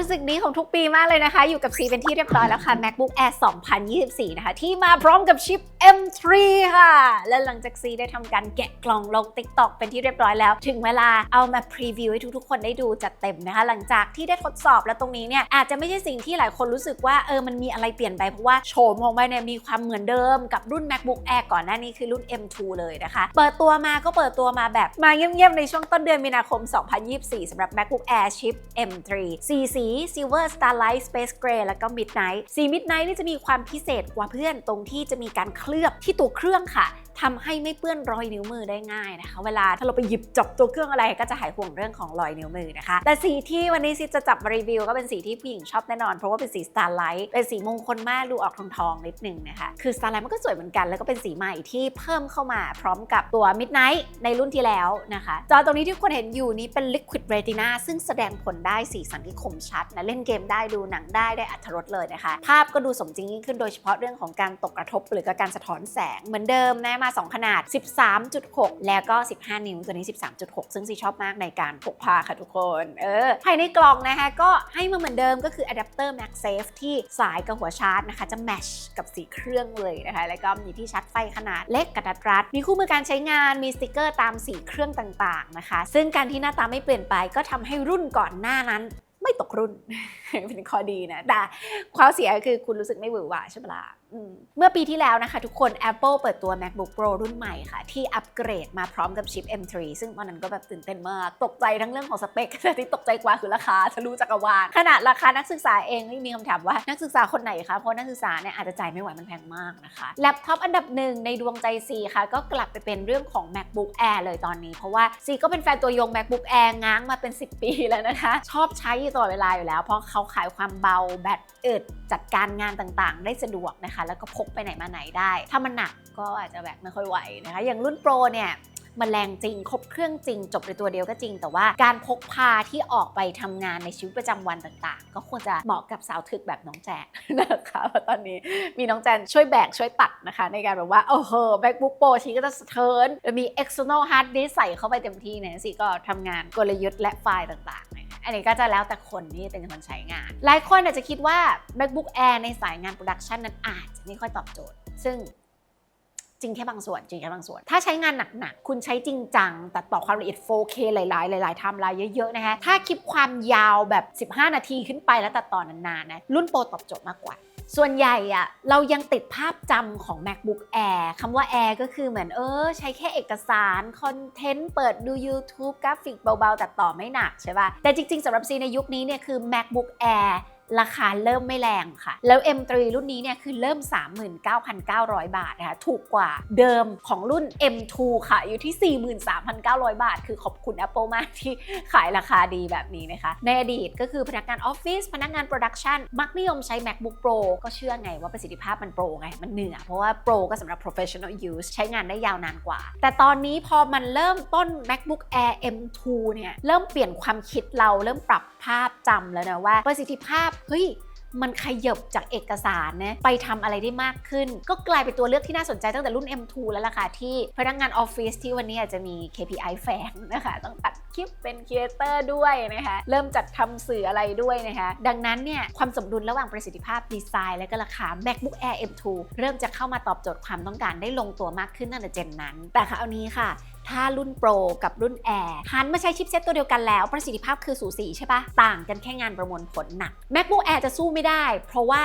รู้สึกนี้ของทุกปีมากเลยนะคะ อยู่กับซีเป็นที่เรียบร้อยแล้วค่ะ MacBook Air 2024 นะคะ ที่มาพร้อมกับชิป M3 ค่ะ และหลังจากซีได้ทำการแกะกล่องลง TikTok เป็นที่เรียบร้อยแล้ว ถึงเวลาเอามาพรีวิวให้ทุกๆ คนได้ดูจัดเต็มนะคะ หลังจากที่ได้ทดสอบแล้วตรงนี้เนี่ยอาจจะไม่ใช่สิ่งที่หลายคนรู้สึกว่าเออมันมีอะไรเปลี่ยนไปเพราะว่าโฉมของมันเนี่ยมีความเหมือนเดิมกับรุ่น MacBook Air ก่อนหน้านี้คือรุ่น M2 เลยนะคะ เปิดตัวมาก็เปิดตัวมาแบบมาเงียบๆในช่วงต้นเดือนมีนาคม 2024สำหรับ MacBook Air ชิป M3 สีสี Silver Starlight Space Gray แล้วก็ Midnight สี Midnight นี่จะมีความพิเศษกว่าเพื่อนตรงที่จะมีการเคลือบที่ตัวเครื่องค่ะ ทำให้ไม่เปื้อนรอยนิ้วมือได้ง่ายนะคะ เวลาถ้าเราไปหยิบจับตัวเครื่องอะไรก็จะหายห่วงเรื่องของรอยนิ้วมือนะคะ แต่สีที่วันนี้ซิจะจับมารีวิว ก็เป็นสีที่ผู้หญิงชอบแน่นอน เพราะว่าเป็นสี Starlight เป็นสีมงคลมากดูออกทองทองๆนิดนึงนะคะ คือ Starlight มันก็สวยเหมือนกัน แล้วก็เป็นสีใหม่ที่เพิ่มเข้ามาพร้อมกับตัว Midnight ในรุ่นที่แล้วนะคะจอตรงนี้ที่คุณเห็นอยู่นี้เป็น Liquid Retina ซึ่งแสดงผลได้สีสันที่คมชัดนะเล่นเกมได้ดูหนังได้ได้อัตรรสเลยนะคะ ภาพก็ดูสมจริงยิ่งขึ้นโดยเฉพาะเรื่องของการตกกระทบหรือกการสะท้อนแสงเหมือนเดิมนะมา2 ขนาด 13.6 แล้วก็ 15 นิ้ว ตัวนี้ 13.6 ซึ่งซีชอบมากในการพกพาค่ะทุกคน เออ ภายในกล่องนะคะ ก็ให้มาเหมือนเดิมก็คืออะแดปเตอร์ MagSafe ที่สายกับหัวชาร์จนะคะ จะแมชกับสีเครื่องเลยนะคะ แล้วก็มีที่ชาร์จไฟขนาดเล็กกระดัดรัด มีคู่มือการใช้งาน มีสติกเกอร์ตามสีเครื่องต่างๆนะคะ ซึ่งการที่หน้าตาไม่เปลี่ยนไปก็ทำให้รุ่นก่อนหน้านั้นไม่ตกรุ่น เป็นข้อดีนะ แต่ความเสียคือคุณรู้สึกไม่หวือหวาใช่ไหมล่ะอืม เมื่อปีที่แล้วนะคะทุกคน Apple เปิดตัว MacBook Pro รุ่นใหม่ค่ะ ที่อัปเกรดมาพร้อมกับชิป M3 ซึ่งตอนนั้นก็แบบตื่นเต้นมาก ตกใจทั้งเรื่องของสเปคแต่ที่ตกใจกว่าคือราคาทะลุจักรวาลขนาดราคานักศึกษาเองนี่มีคำถามว่านักศึกษาคนไหนคะ เพราะนักศึกษาเนี่ยอาจจะจ่ายไม่ไหวมันแพงมากนะคะแล็ปท็อปอันดับหนึ่งในดวงใจซีค่ะ ก็กลับไปเป็นเรื่องของ MacBook Air เลยตอนนี้ เพราะว่าซีก็เป็นแฟนตัวยง MacBook Air ง้างมาเป็น 10 ปีแล้วนะคะ ชอบใช้ตลอดเวลาอยู่แล้ว เพราะเขาขายความเบาแบตอึด จัดการงานต่างๆ ได้สะดวกนะคะ แล้วก็พกไปไหนมาไหนได้ ถ้ามันหนักก็อาจจะแบกไม่ค่อยไหวนะคะ อย่างรุ่นโปรเนี่ยมันแรงจริง ครบเครื่องจริง จบในตัวเดียวก็จริง แต่ว่าการพกพาที่ออกไปทำงานในชีวิตประจำวันต่างๆ ก็ควรจะเหมาะกับสาวถึกแบบน้องแจนนะคะเพราะตอนนี้มีน้องแจนช่วยแบกช่วยตัดนะคะ ในการแบบว่า โอ้โห MacBook Pro ชีก็จะสะเทิร์นมี external hard disk ใส่เข้าไปเต็มที่เนี่ยสิก็ทำงานกลยุทธ์และไฟล์ต่างๆ อันนี้ก็จะแล้วแต่คนที่เป็นคนใช้งาน หลายคนอาจจะคิดว่า MacBook Air ในสายงานโปรดักชันนั้นอาจจะไม่ค่อยตอบโจทย์ ซึ่งจริงแค่บางส่วนจริงแค่บางส่วน ถ้าใช้งานหนัก ๆ คุณใช้จริงจังตัดต่อความละเอียด 4K หลาย ๆ หลาย ๆไทม์ไลน์เยอะ ๆ นะคะ ถ้าคลิปความยาวแบบ 15 นาทีขึ้นไปแล้วตัดต่อนาน ๆ นะ รุ่นโปรตอบโจทย์มากกว่า ส่วนใหญ่อะเรายังติดภาพจำของ MacBook Air คำว่า Air ก็คือเหมือนเออ ใช้แค่เอกสาร คอนเทนต์ เปิดดู YouTube กราฟิกเบาๆ แต่ต่อไม่หนักใช่ป่ะ แต่จริงๆสำหรับซีในยุคนี้เนี่ยคือ MacBook Air ราคาเริ่มไม่แรงค่ะ แล้ว M3 รุ่นนี้เนี่ยคือเริ่ม 39,900 บาทนะคะถูกกว่าเดิมของรุ่น M2 ค่ะ อยู่ที่ 43,900 บาท คือขอบคุณ Apple มากที่ขายราคาดีแบบนี้นะคะ ในอดีตก็คือพนักงานออฟฟิศพนักงานโปรดักชันมักนิยมใช้ MacBook Pro ก็เชื่อไงว่าประสิทธิภาพมันโปรไง มันเหนือ เพราะว่า Pro ก็สำหรับ professional use ใช้งานได้ยาวนานกว่า แต่ตอนนี้พอมันเริ่มต้น MacBook Air M2 เนี่ยเริ่มเปลี่ยนความคิดเราเริ่มปรับ ภาพจำแล้วนะว่า ประสิทธิภาพเฮ้ยมันขยบจากเอกสารนะไปทำอะไรได้มากขึ้น ก็กลายเป็นตัวเลือกที่น่าสนใจตั้งแต่รุ่น M2 แล้วล่ะค่ะ ที่พนักงานออฟฟิศที่วันนี้อาจจะมี KPI แฝงนะคะ ต้องตัดคลิปเป็นครีเอเตอร์ด้วยนะคะ เริ่มจัดทำสื่ออะไรด้วยนะคะ ดังนั้นเนี่ยความสมดุลระหว่างประสิทธิภาพดีไซน์และก็ราคา MacBook Air M2 เริ่มจะเข้ามาตอบโจทย์ความต้องการได้ลงตัวมากขึ้นตั้งแต่เจนนั้น แต่คราวนี้ค่ะ ถ้ารุ่นโปรกับรุ่นแอร์หันมาใช้ชิปเซตตัวเดียวกันแล้ว ประสิทธิภาพคือสูสีใช่ปะต่างกันแค่งานประมวลผลหนัก MacBook Air จะสู้ไม่ได้ เพราะว่า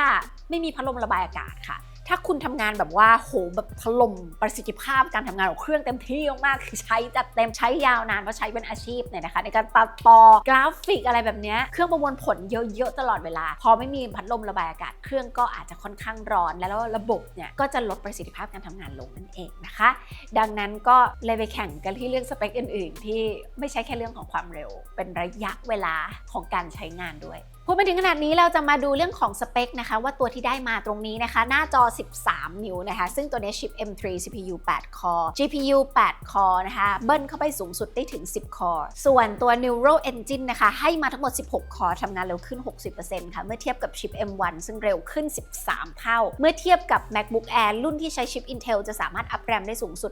ไม่มีพัดลมระบายอากาศค่ะ ถ้าคุณทำงานแบบว่าโหแบบถล่มประสิทธิภาพการทำงานของเครื่องเต็มที่มากๆคือใช้จัดเต็มใช้ยาวนานเพราะใช้เป็นอาชีพเนี่ยนะคะ ในการตัดต่อกราฟิกอะไรแบบนี้เครื่องประมวลผลเยอะๆตลอดเวลา พอไม่มีพัดลมระบายอากาศเครื่องก็อาจจะค่อนข้างร้อน แล้วระบบเนี่ยก็จะลดประสิทธิภาพการทำงานลงนั่นเองนะคะ ดังนั้นก็เลยไปแข่งกันที่เรื่องสเปคอื่น ๆ ที่ไม่ใช่แค่เรื่องของความเร็ว เป็นระยะเวลาของการใช้งานด้วย พูดมาถึงขนาดนี้เราจะมาดูเรื่องของสเปคนะคะว่าตัวที่ได้มาตรงนี้นะคะ หน้าจอ 13 นิ้วนะคะ ซึ่งตัวนี้ชิป M3 CPU 8 core GPU 8 core นะคะเบิ้ลเข้าไปสูงสุดได้ถึง 10 core ส่วนตัว Neural Engine นะคะ ให้มาทั้งหมด 16 core ทำงานเร็วขึ้น 60%ค่ะ เมื่อเทียบกับชิป M1 ซึ่งเร็วขึ้น 13 เท่า เมื่อเทียบกับ MacBook Air รุ่นที่ใช้ชิป Intel จะสามารถอัพแรมได้สูงสุด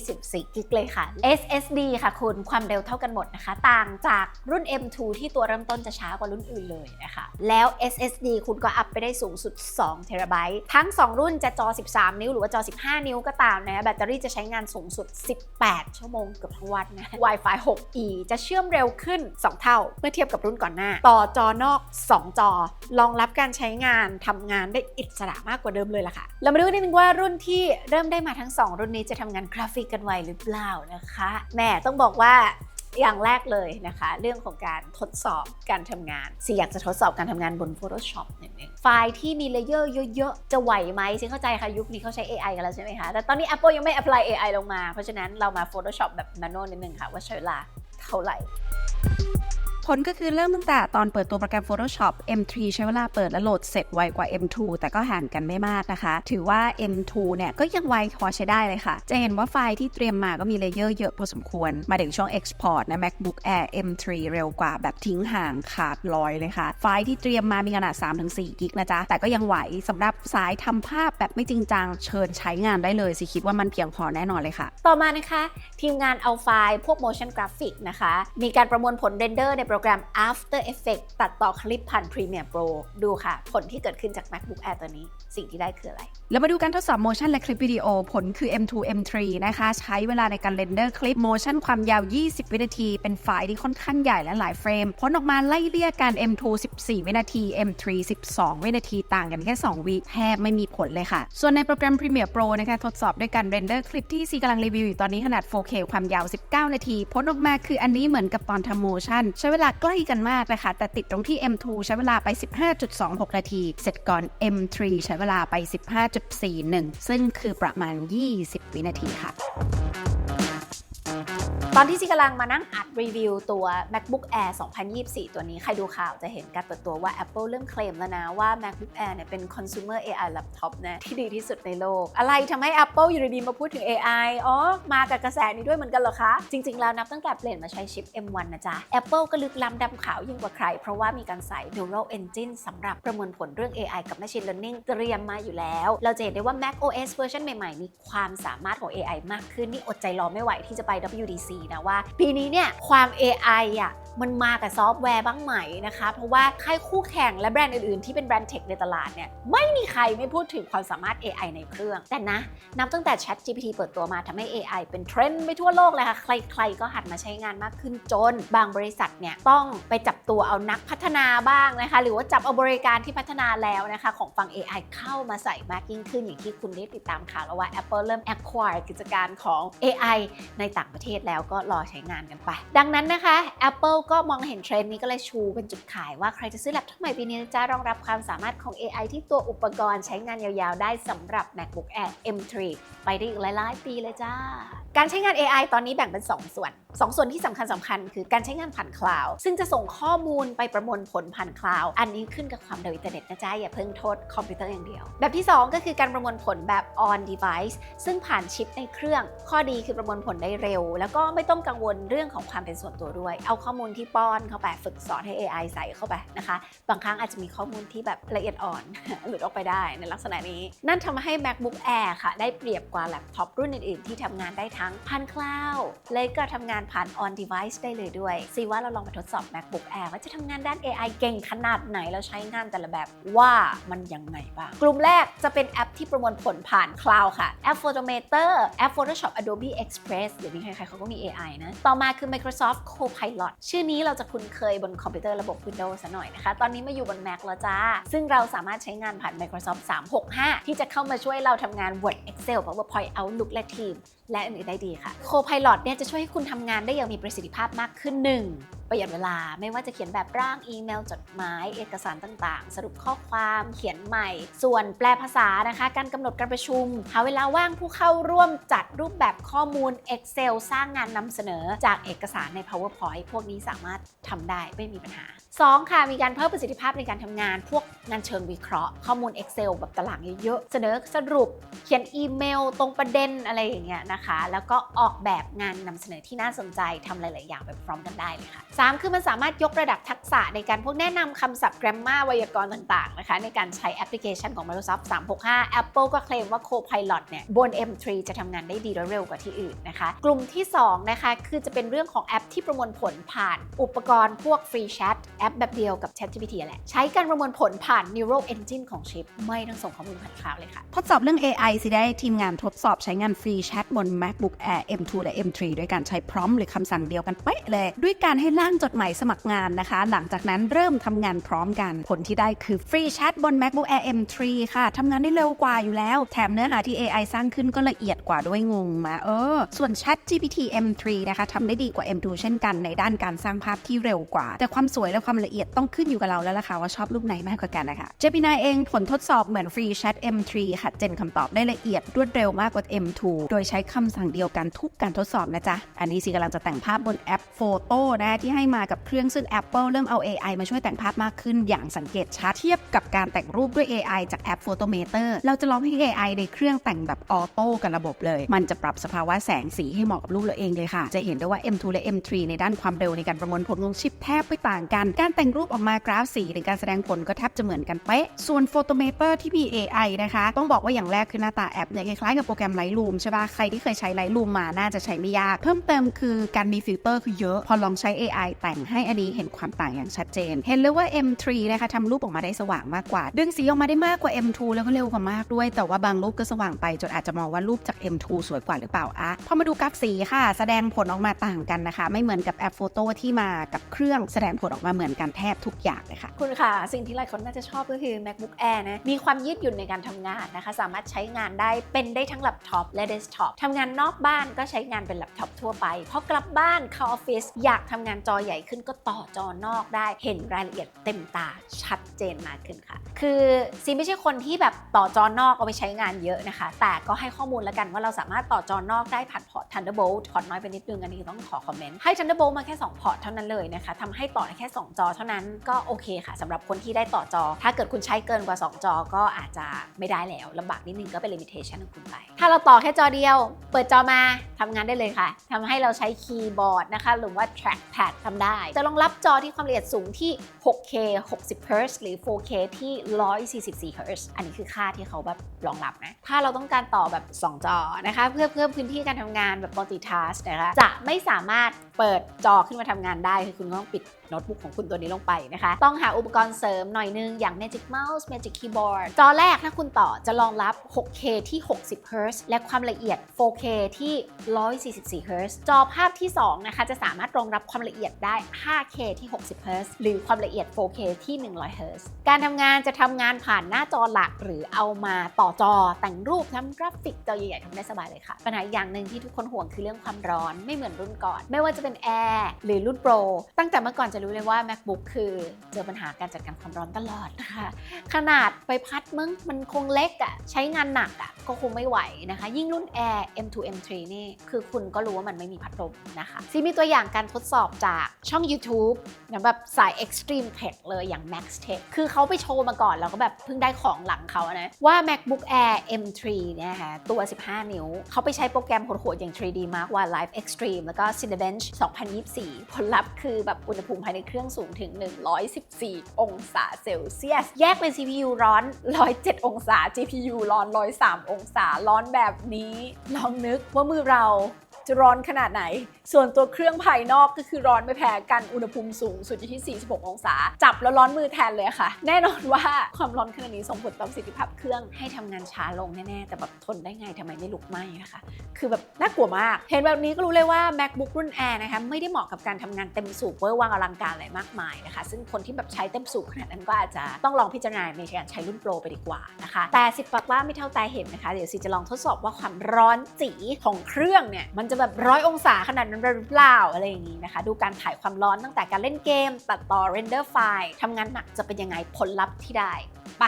24กิกเลยค่ะ SSD ค่ะคุณความเร็วเท่ากันหมดนะคะ ต่างจากรุ่น M2 ที่ตัวเริ่มต้นจะช้ากว่ารุ่นอื่นเลยนะคะแล้ว SSD คุณก็อัพไปได้สูงสุด2เทราไบต์ทั้ง 2 รุ่นจะจอ 13 นิ้ว หรือว่าจอ 15 นิ้วก็ตามนะแบตเตอรี่จะใช้งานสูงสุด 18 ชั่วโมงเกือบทั้งวันนะ Wi-Fi 6E จะเชื่อมเร็วขึ้น 2 เท่า เมื่อเทียบกับรุ่นก่อนหน้า ต่อจอนอก 2 จอรองรับการใช้งานทำงานได้อิสระมากกว่าเดิมเลยล่ะค่ะเรามาดูนิดนึงว่ารุ่นที่เริ่มได้มาทั้ง 2 รุ่นนี้จะทำงานกราฟิกกันไวหรือเปล่านะคะแหม่ต้องบอกว่า อย่างแรกเลยนะคะ เรื่องของการทดสอบการทำงานสิอยากจะทดสอบการทำงานบน Photoshop นิดนึงไฟล์ที่มีเลเยอร์เยอะๆ จะไหวไหมซิเข้าใจค่ะยุคนี้เขาใช้ AI กันแล้วใช่ไหมคะ แต่ตอนนี้ Apple ยังไม่ apply AI ลงมา เพราะฉะนั้นเรามา Photoshop แบบ manual นิดนึงค่ะ ว่าใช้เวลาเท่าไหร่ ผลก็คือเริ่มตั้งแต่ตอนเปิดตัวโปรแกรม Photoshop M3 ใช้เวลาเปิดและโหลดเสร็จไวกว่า M2 แต่ก็ห่างกันไม่มากนะคะ ถือว่า M2 เนี่ยก็ยังไวพอใช้ได้เลยค่ะ จะเห็นว่าไฟล์ที่เตรียมมาก็มีเลเยอร์เยอะพอสมควร มาถึงช่วง Export นะ MacBook Air M3 เร็วกว่าแบบทิ้งห่างขาดลอยเลยค่ะ ไฟล์ที่เตรียมมามีขนาด 3-4 กิกนะจ๊ะ แต่ก็ยังไหวสำหรับสายทำภาพแบบไม่จริงจังเชิญใช้งานได้เลยสิคิดว่ามันเพียงพอแน่นอนเลยค่ะ ต่อมานะคะ ทีมงานเอาไฟล์พวก motion graphic นะคะ มีการประมวลผลเรนเดอร์ในโปรแกรม After Effects ตัดต่อคลิปผ่าน Premiere Pro ดูค่ะ ผลที่เกิดขึ้นจาก MacBook Air ตัวนี้ สิ่งที่ได้คืออะไร แล้วมาดูการทดสอบ motion และคลิปวิดีโอ ผลคือ M2 M3 นะคะ ใช้เวลาในการเรนเดอร์คลิป motion ความยาว 20 วินาที เป็นไฟล์ที่ค่อนข้างใหญ่และหลายเฟรม ผลออกมาไล่เลี่ยกัน M2 14 วินาที M3 12 วินาทีต่างกันแค่ 2 วิแทบไม่มีผลเลยค่ะ ส่วนในโปรแกรม Premiere Pro นะคะทดสอบด้วยการเรนเดอร์คลิปที่ซีกำลังรีวิวอยู่ตอนนี้ขนาด 4K ความยาว 19 นาที ผลออกมาคืออันนี้เหมือนกับตอนทำ motion ใช้เวลาใกล้กันมากนะคะ แต่ติดตรงที่ M2 ใช้เวลาไป 15.26 นาที เสร็จก่อน M3 ใช้เวลาไป 15.41 ซึ่งคือประมาณ 20 วินาทีค่ะ ตอนที่ซีกำลังมานั่งอัดรีวิวตัว MacBook Air 2024 ตัวนี้ ใครดูข่าวจะเห็นการเปิดตัวว่า Apple เริ่มเคลมแล้วนะว่า MacBook Air เนี่ยเป็น consumer AI laptop นะที่ดีที่สุดในโลก อะไรทำให้ Apple อยู่ดีมาพูดถึง AI อ๋อ มากับกระแสนี้ด้วยเหมือนกันเหรอคะ จริง ๆ แล้วนับตั้งแต่เปลี่ยนมาใช้ชิป M1 นะจ๊ะ Apple ก็ลึกล้ำดำขาวยิ่งกว่าใคร เพราะว่ามีการใส่ Neural Engine สำหรับประมวลผลเรื่อง AI กับ Machine Learning เตรียมมาอยู่แล้ว เราจะเห็นได้ว่า Mac OS เวอร์ชันใหม่ๆมีความสามารถของ AI มากขึ้นนี่อดใจรอไม่ไหวที่จะไป WDC นะว่า ปีนี้เนี่ยความ AI อะ มันมากับซอฟต์แวร์บ้างไหมนะคะ เพราะว่าค่ายคู่แข่งและแบรนด์อื่นๆ ที่เป็นแบรนด์เทคในตลาดเนี่ยไม่มีใครไม่พูดถึงความสามารถ AI ในเครื่อง แต่นะ นับตั้งแต่ Chat GPT เปิดตัวมาทำให้ AI เป็นเทรนด์ไปทั่วโลกเลยค่ะ ใครๆ ก็หันมาใช้งานมากขึ้นจน บางบริษัทเนี่ยต้องไปจับตัวเอานักพัฒนาบ้างนะคะ หรือว่าจับเอาบริการที่พัฒนาแล้วนะคะของฝั่ง AI เข้ามาใส่มากยิ่งขึ้นอย่างที่คุณได้ติดตามข่าวแล้วว่า Apple เริ่ม acquire กิจการของ AI ในต่างประเทศแล้วก็รอใช้งานกันไป ดังนั้นนะคะ Apple ก็มองเห็นเทรนด์นี้ก็เลยชูเป็นจุดขายว่าใครจะซื้อแล็ปท็อปใหม่ปีนี้นะจะรองรับความสามารถของ AI ที่ตัวอุปกรณ์ใช้งานยาวๆ ได้สำหรับ MacBook Air M3 ไปได้อีกหลายๆ ปีเลยจ้า การใช้งาน AI ตอนนี้แบ่งเป็น 2 ส่วน 2 ส่วนที่สำคัญสำคัญคือการใช้งานผ่านคลาวด์ซึ่งจะส่งข้อมูลไปประมวลผลผ่านคลาวด์อันนี้ขึ้นกับความเร็วอินเทอร์เน็ตนะจ๊ะอย่าเพิ่งโทษคอมพิวเตอร์อย่างเดียว แบบที่ 2 ก็คือการประมวลผลแบบ on device ซึ่งผ่านชิปในเครื่อง ข้อดีคือประมวลผลได้เร็ว แล้วก็ไม่ต้องกังวลเรื่องของความเป็นส่วนตัวด้วย เอาข้อมูลที่ป้อนเข้าไปฝึกสอนให้ AI ใส่เข้าไปนะคะ บางครั้งอาจจะมีข้อมูลที่แบบละเอียดอ่อน หลุดออกไปได้ในลักษณะนี้ นั่นทำให้ MacBook Air ค่ะ ได้เปรียบกว่าแล็ปท็อปรุ่นอื่น ๆ ที่ทำงานได้ทั้งผ่านคลาวด์และก็ทำงานผ่าน on device ได้เลยด้วยซีว่าเราลองมาทดสอบ MacBook Air ว่าจะทำงานด้าน AI เก่งขนาดไหนแล้วใช้งานแต่ละแบบว่ามันยังไงบ้าง กลุ่มแรกจะเป็นแอปที่ประมวลผลผ่านคลาวด์ค่ะแอป Photometer แอป Photoshop Adobe Express เดี๋ยวนี้ใครๆเขาก็มี AI นะ ต่อมาคือ Microsoft Copilot ชื่อื่อนี้เราจะคุ้นเคยบนคอมพิวเตอร์ระบบ Windows ซะหน่อยนะคะ ตอนนี้มาอยู่บน Mac แล้วจ้า ซึ่งเราสามารถใช้งานผ่าน Microsoft 365 ที่จะเข้ามาช่วยเราทำงาน Word Excel PowerPoint Outlook และ Teams และอื่นๆได้ดีค่ะ Copilot เนี่ยจะช่วยให้คุณทำงานได้อย่างมีประสิทธิภาพมากขึ้น1ประหยัดเวลาไม่ว่าจะเขียนแบบร่างอีเมล จดหมาย เอกสารต่างๆ สรุปข้อความเขียนใหม่ ส่วนแปลภาษานะคะ การกำหนดการประชุม หาเวลาว่างผู้เข้าร่วมจัดรูปแบบข้อมูล Excel สร้างงานนำเสนอจากเอกสารใน PowerPoint พวกนี้สามารถทำได้ไม่มีปัญหา 2 ค่ะ มีการเพิ่มประสิทธิภาพในการทำงาน พวกงานเชิงวิเคราะห์ ข้อมูล Excel แบบตารางเยอะๆ เสนอสรุป เขียนอีเมล ตรงประเด็นอะไรอย่างเงี้ยนะคะ แล้วก็ออกแบบงานนำเสนอที่น่าสนใจทำหลาย ๆ อย่างไปพร้อมกันได้เลยค่ะ 3 คือมันสามารถยกระดับทักษะในการพวกแนะนำคำศัพท์ grammar ไวยากรณ์ต่าง ๆ นะคะ ในการใช้แอปพลิเคชันของ Microsoft 365 Apple ก็เคลมว่า Copilot เนี่ยบน M3 จะทำงานได้ดีและเร็วกว่าที่อื่นนะคะ กลุ่มที่2นะคะคือจะเป็นเรื่องของแอปที่ประมวลผลผ่านอุปกรณ์พวก Free Chat แอปแบบเดียวกับ ChatGPT แหละ ใช้การประมวลผลผ่าน Neural Engine ของชิป ไม่ต้องส่งข้อมูลผ่านคลาวด์เลยค่ะ ทดสอบเรื่อง AI สิได้ทีมงานทดสอบใช้งานฟรีแชทบน MacBook Air M2 และ M3 ด้วยการใช้พร้อมหรือคำสั่งเดียวกันเป๊ะเลย ด้วยการให้ร่างจดหมายสมัครงานนะคะ หลังจากนั้นเริ่มทำงานพร้อมกัน ผลที่ได้คือฟรีแชทบน MacBook Air M3 ค่ะทำงานได้เร็วกว่าอยู่แล้ว แถมเนื้อหาที่ AI สร้างขึ้นก็ละเอียดกว่าด้วยงงมาเออ ส่วน Chat GPT M3 นะคะทำได้ดีกว่า M2 เช่นกันในด้านการสร้างภาพที่เร็วกว่า แต่ความสวยและความละเอียดต้องขึ้นอยู่กับเราแล้วล่ะค่ะว่าชอบรูปไหนมากกว่ากันนะคะ Gemini เองผลทดสอบเหมือน Free Chat M3 ค่ะ เจนคำตอบได้ละเอียดรวดเร็วมากกว่า M2 โดยใช้คำสั่งเดียวกันทุกการทดสอบนะจ๊ะ อันนี้สิกำลังจะแต่งภาพบนแอป Photo นะที่ให้มากับเครื่องซึ่ง Apple เริ่มเอา AI มาช่วยแต่งภาพมากขึ้น อย่างสังเกตชัดเทียบกับการแต่งรูปด้วย AI จากแอป Photomator เราจะลองให้ AI ในเครื่องแต่งแบบออโต้กับระบบเลย มันจะปรับสภาวะแสงสีให้เหมาะกับรูปเราเองเลยค่ะ จะเห็นได้ว่า M2 และ M3 ในด้านความเร็วในการประมวลผลของชิปแทบไม่ต่างกัน การแต่งรูปออกมากราฟสีหรือการแสดงผลก็แทบจะเหมือนกันเป๊ะ ส่วน Photomator ที่มี AI นะคะ ต้องบอกว่าอย่างแรกคือหน้าตาแอปเนี่ยคล้ายๆกับโปรแกรม Lightroom ใช่ปะใครที่เคยใช้ Lightroom มาน่าจะใช้ไม่ยาก เพิ่มเติมคือการมีฟิลเตอร์คือเยอะ พอลองใช้ AI แต่งให้อันนี้เห็นความต่างอย่างชัดเจน เห็นเลยว่า M3 นะคะทำรูปออกมาได้สว่างมากกว่า ดึงสีออกมาได้มากกว่า M2 แล้วก็เร็วกว่ามากด้วย แต่ว่าบางรูปก็สว่างไปจนอาจจะมองว่ารูปจาก M2 สวยกว่าหรือเปล่าอะพอมาดูกราฟสีค่ะ แสดงผลออกมาต่างกันนะคะ ไม่เหมือนกับแอปโฟโต้ที่มากับเครื่องแสดงผลออกมาเหมือนกันแทบทุกอย่างเลยค่ะ คุณค่ะ สิ่งที่หลายคนน่าจะชอบก็คือ MacBook Air นะ มีความยืดหยุ่นในการทำงานนะคะ สามารถใช้งานได้เป็นได้ทั้งแล็ปท็อปและเดสก์ท็อปทำงานนอกบ้านก็ใช้งานเป็นแล็ปท็อปทั่วไปพอกลับบ้านเข้าออฟฟิศอยากทำงานจอใหญ่ขึ้นก็ต่อจอนอกได้ เห็นรายละเอียดเต็มตาชัดเจนมากขึ้นค่ะ คือซีไม่ใช่คนที่แบบต่อจอนอกเอาไปใช้งานเยอะนะคะ แต่ก็ให้ข้อมูลแล้วกันว่าเราสามารถต่อจอนอกได้ผ่านพอร์ต Thunderbolt พอร์ตน้อยไปนิดนึงอันนี้ต้องขอคอมเมนต์ให้ Thunderbolt มาแค่ 2 พอร์ตเท่านั้นเลยนะคะทำให้ต่อได้แค่ 2 จอเท่านั้นก็โอเคค่ะสำหรับคนที่ได้ต่อจอ ถ้าเกิดคุณใช้เกินกว่า 2 จอก็อาจจะไม่ได้แล้วลำบากนิดนึงก็เป็น limitation ของคุณไป ถ้าเราต่อแค่จอเดียว เปิดจอมาทำงานได้เลยค่ะทำให้เราใช้คีย์บอร์ดนะคะหรือว่า trackpad ทำได้ จะรองรับจอที่ความละเอียดสูงที่ 6K 60 Hz หรือ 4K ที่ 144 Hz อันนี้คือค่าที่เขาแบบรองรับนะ ถ้าเราต้องการต่อแบบ 2 จอนะคะ เพื่อเพิ่มพื้นที่การทำงานแบบ multitask นะคะ จะไม่สามารถเปิดจอขึ้นมาทำงานได้คือคุณต้องปิด โน้ตบุ๊กของคุณตัวนี้ลงไปนะคะ ต้องหาอุปกรณ์เสริมหน่อยนึง อย่าง Magic Mouse Magic Keyboard จอแรกถ้าคุณต่อจะรองรับ 6K ที่60 Hz และความละเอียด 4K ที่ 144 Hz จอภาพที่ 2 นะคะ จะสามารถรองรับความละเอียดได้ 5K ที่ 60 Hz หรือความละเอียด 4K ที่ 100 Hz การทำงานจะทำงานผ่านหน้าจอหลัก หรือเอามาต่อจอแต่งรูปทำกราฟิกจอใหญ่ๆทำได้สบายเลยค่ะ ปัญหาอย่างหนึ่งที่ทุกคนห่วงคือเรื่องความร้อนไม่เหมือนรุ่นก่อน ไม่ว่าจะเป็น Air หรือรุ่น Pro ตั้งแต่เมื่อก่อนจะรู้เลยว่า MacBook คือเจอปัญหาการจัดการความร้อนตลอดนะคะ ขนาดใบพัดมึงมันคงเล็กอะ่ะ ใช้งานหนักอะ่ะ ก็คงไม่ไหวนะคะ ยิ่งรุ่น Air M2 M3 นี่ คือคุณก็รู้ว่ามันไม่มีพัดลมนะคะซีมีตัวอย่างการทดสอบจากช่อง YouTube นะแบบสาย Extreme Tech เลยอย่าง Max Tech คือเขาไปโชว์มาก่อนแล้วก็แบบเพิ่งได้ของหลังเขานะว่า MacBook Air M3 เนี่ยนะคะตัว 15 นิ้ว เขาไปใช้โปรแกรมโหดๆอย่าง 3D Mark ว่า Live Extreme แล้วก็ Cinebench 2024 ผลลัพธ์คือแบบอุณหภูมิายในเครื่องสูงถึง 114 องศาเซลเซียส แยกเป็น CPU ร้อน 107 องศา GPU ร้อน 103 องศา ร้อนแบบนี้ ลองนึกว่ามือเรา จะร้อนขนาดไหน ส่วนตัวเครื่องภายนอกก็คือร้อนไม่แพ้กันอุณหภูมิสูงสุดอยู่ที่ 46 องศา จับแล้วร้อนมือแทนเลยค่ะ แน่นอนว่าความร้อนขนาดนี้ส่งผลต่อประสิทธิภาพเครื่องให้ทำงานช้าลงแน่ๆ แต่แบบทนได้ไงทำไมไม่ลุกไหม้นะคะ คือแบบน่ากลัวมาก เห็นแบบนี้ก็รู้เลยว่า MacBook รุ่น Air นะคะไม่ได้เหมาะกับการทำงานเต็มสูบเวอร์วังอลังการอะไรมากมายนะคะ ซึ่งคนที่แบบใช้เต็มสูบขนาดนั้นก็อาจจะต้องลองพิจารณาในการใช้รุ่นโปรไปดีกว่านะคะแต่สิบปากว่าไม่เท่าตาเห็นนะคะเดี๋ยวสิจะลองทดสอบว่าความร้อนจีของเครื่องเนี่ยมันจะแบบร้อยองศาขนาดนั้นหรือเปล่าอะไรอย่างนี้นะคะ ดูการถ่ายความร้อนตั้งแต่การเล่นเกม ตัดต่อเรนเดอร์ไฟล์ทำงานหนักจะเป็นยังไงผลลัพธ์ที่ได้ไป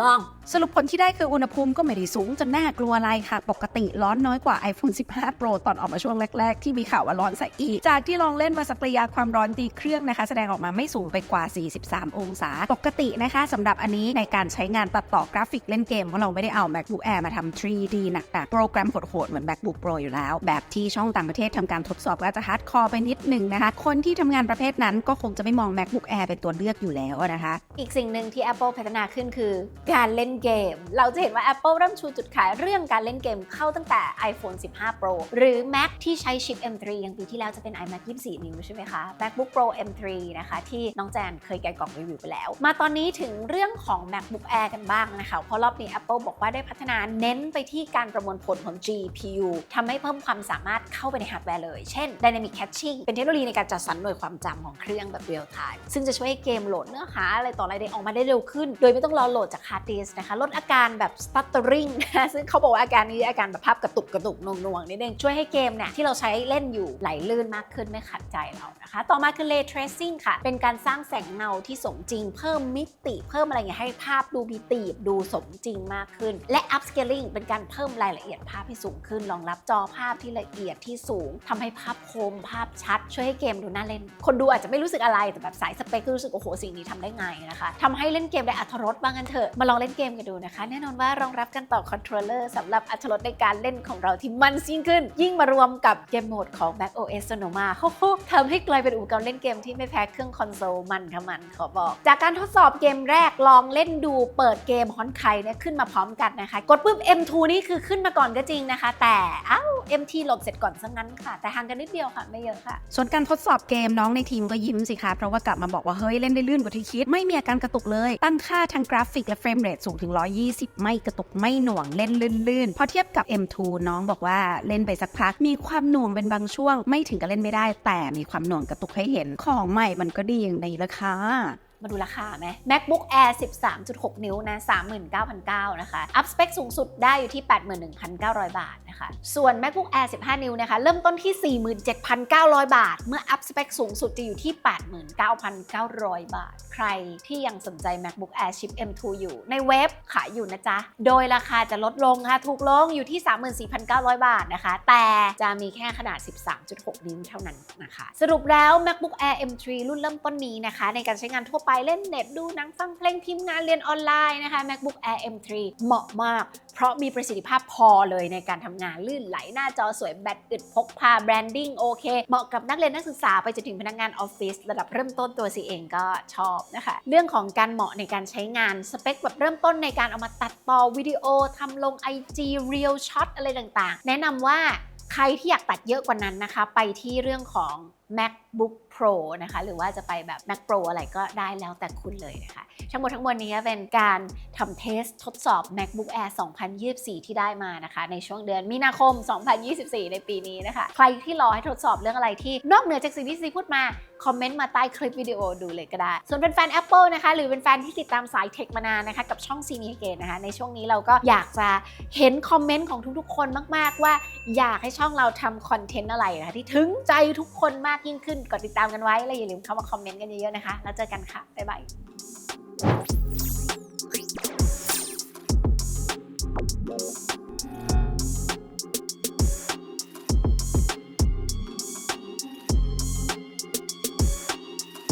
ลอง สรุปผลที่ได้คืออุณหภูมิก็ไม่ได้สูงจนน่ากลัวอะไรค่ะ ปกติร้อนน้อยกว่า iPhone 15 Pro ตอนออกมาช่วงแรก ๆ ที่มีข่าวว่าร้อนซะอีก จากที่ลองเล่นมาสักระยะความร้อนตีเครื่องนะคะ แสดงออกมาไม่สูงไปกว่า 43 องศา ปกตินะคะสำหรับอันนี้ในการใช้งานตัดต่อกราฟิกเล่นเกมเพราะเราไม่ได้เอา MacBook Air มาทำ 3D หนักๆโปรแกรมโหดๆเหมือน MacBook Pro อยู่แล้ว แบบที่ช่องต่างประเทศทำการทดสอบก็อาจจะฮาร์ดคอร์ไปนิดนึงนะคะ คนที่ทำงานประเภทนั้นก็คงจะไม่มอง MacBook Air เป็นตัวเลือกอยู่แล้วนะคะ อีกสิ่งหนึ่งที่ Apple พัฒนาขึ้นคือการเล่นเกม เราจะเห็นว่า Apple เริ่มชูจุดขายเรื่องการเล่นเกมเข้าตั้งแต่ iPhone 15 Pro หรือ Mac ที่ใช้ชิป M3 อย่างปีที่แล้วจะเป็น iMac 24 นิ้วใช่ไหมคะ MacBook Pro M3 นะคะที่น้องแจนเคยแกะกล่องรีวิวไปแล้ว มาตอนนี้ถึงเรื่องของ MacBook Air กันบ้างนะคะ เพราะรอบนี้ Apple บอกว่าได้พัฒนาเน้นไปที่การประมวลผลของ GPU ทำให้เพิ่มความสามารถเข้าไปในฮาร์ดแวร์เลย เช่น Dynamic Caching เป็นเทคโนโลยีในการจัดสรรหน่วยความจำของเครื่องแบบ real time ซึ่งจะช่วยให้เกมโหลดเนื้อหาอะไรต่ออะไรได้ออกมาได้เร็วขึ้น โดยไม่ต้องรอโหลดจากฮาร์ดิสนะคะลดอาการแบบ stuttering นะซึ่งเขาบอกว่าอาการนี้อาการแบบภาพกระตุกกระตุกหน่วงๆนิดนึงช่วยให้เกมเนี่ยที่เราใช้เล่นอยู่ไหลลื่นมากขึ้นไม่ขัดใจเรานะคะ ต่อมาคือ ray tracing ค่ะ เป็นการสร้างแสงเงาที่สมจริง เพิ่มมิติเพิ่มอะไรเงี้ยให้ภาพดูมีตีบดูสมจริงมากขึ้น และ upscaling เป็นการเพิ่มรายละเอียดภาพให้สูงขึ้นรองรับจอภาพที่ละเอียดที่สูงทำให้ภาพคมภาพชัด ช่วยให้เกมดูน่าเล่น คนดูอาจจะไม่รู้สึกอะไรแต่แบบสายสเปคก็รู้สึกโอ้โหสิ่งนี้ทำได้ไงนะคะทำให้เล่นเกมได้อัธรสบ้างกันเถอะมาลองเล่นเกมกันดูนะคะ แน่นอนว่ารองรับการต่อคอนโทรลเลอร์สำหรับอัธรสในการเล่นของเราที่มันยิ่งขึ้น ยิ่งมารวมกับเกมโหมดของ Mac OS Sonoma โอ้โหทำให้กลายเป็นอุปกรณ์เล่นเกมที่ไม่แพ้เครื่องคอนโซลมันค่ะมันขอบอก จากการทดสอบเกมแรกลองเล่นดูเปิดเกมฮอนไคเนี่ยขึ้นมาพร้อมกันนะคะ กดปุ๊บ M2 นี่คือขึ้นมาก่อนก็จริงนะคะ แต่เอ้า MT หลดเสร็จก่อนซะงั้นค่ะ แต่ห่างกันนิดเดียวค่ะไม่เยอะค่ะ ส่วนการทดสอบเกมน้องในทีมก็ยิ้มสิคะเพราะว่ากลับมาบอกว่าเฮ้ยเล่นได้ลื่นกว่าที่คิด ไม่มีอาการกระตุกเลย ตั้งค่าทางกราฟิกและเฟรมเรทสูงถึง 120 ไม่กระตุกไม่หน่วงเล่นลื่นๆพอเทียบกับ M2 น้องบอกว่าเล่นไปสักพัก มีความหน่วงเป็นบางช่วง ไม่ถึงกับเล่นไม่ได้ แต่มีความหน่วงกระตุกให้เห็นของใหม่มันก็ดีอย่างในราคา มาดูราคาไหม MacBook Air 13.6 นิ้วนะ39,900นะคะ อัพสเปคสูงสุดได้อยู่ที่ 81,900 บาทนะคะ ส่วน MacBook Air 15 นิ้วนะคะ เริ่มต้นที่ 47,900 บาท เมื่ออัพสเปคสูงสุดจะอยู่ที่ 89,900 บาท ใครที่ยังสนใจ MacBook Air Chip M2 อยู่ ในเว็บขายอยู่นะจ๊ะ โดยราคาจะลดลงค่ะ ถูกลงอยู่ที่ 34,900 บาทนะคะ แต่จะมีแค่ขนาด 13.6 นิ้วเท่านั้นนะคะ สรุปแล้ว MacBook Air M3 รุ่นเริ่มต้นนี้นะคะ ในการใช้งานทั่วไปเล่นเน็ตดูหนังฟังเพลงพิมพ์งานเรียนออนไลน์นะคะ MacBook Air M3 เหมาะมาก เพราะมีประสิทธิภาพพอเลยในการทำงานลื่นไหลหน้าจอสวยแบตอึดพกพาแบรนดิ้งโอเค เหมาะกับนักเรียนนักศึกษาไปจนถึงพนักงานออฟฟิศระดับเริ่มต้นตัวซีเองก็ชอบนะคะ เรื่องของการเหมาะในการใช้งานสเปคแบบเริ่มต้นในการเอามาตัดต่อวิดีโอทำลง IG Reel Shot อะไรต่างๆ แนะนำว่าใครที่อยากตัดเยอะกว่านั้นนะคะ ไปที่เรื่องของ MacBook Pro นะคะ หรือว่าจะไปแบบ Mac Pro อะไรก็ได้แล้วแต่คุณเลยนะคะ ทั้งหมดทั้งมวลนี้เป็นการทำเทสทดสอบ MacBook Air 2024 ที่ได้มานะคะ ในช่วงเดือนมีนาคม 2024 ในปีนี้นะคะ ใครที่รอให้ทดสอบเรื่องอะไรที่นอกเหนือจากสิ่งที่ซีพูดมาคอมเมนต์มาใต้คลิปวิดีโอดูเลยก็ได้ ส่วนเป็นแฟน Apple นะคะ หรือเป็นแฟนที่ติดตามสายเทคมานานนะคะ กับช่องซีนีเกตนะคะ ในช่วงนี้เราก็อยากจะเห็นคอมเมนต์ของทุกๆ คนมาก ๆ ว่าอยากให้ช่องเราทำคอนเทนต์อะไรนะคะที่ถึงใจทุกคนมากยิ่งขึ้นกดติดตามามกันไว้และอย่าลืมเข้ามาคอมเมนต์กันเยอะๆนะคะ แล้วเจอกันค่ะ บ๊ายบาย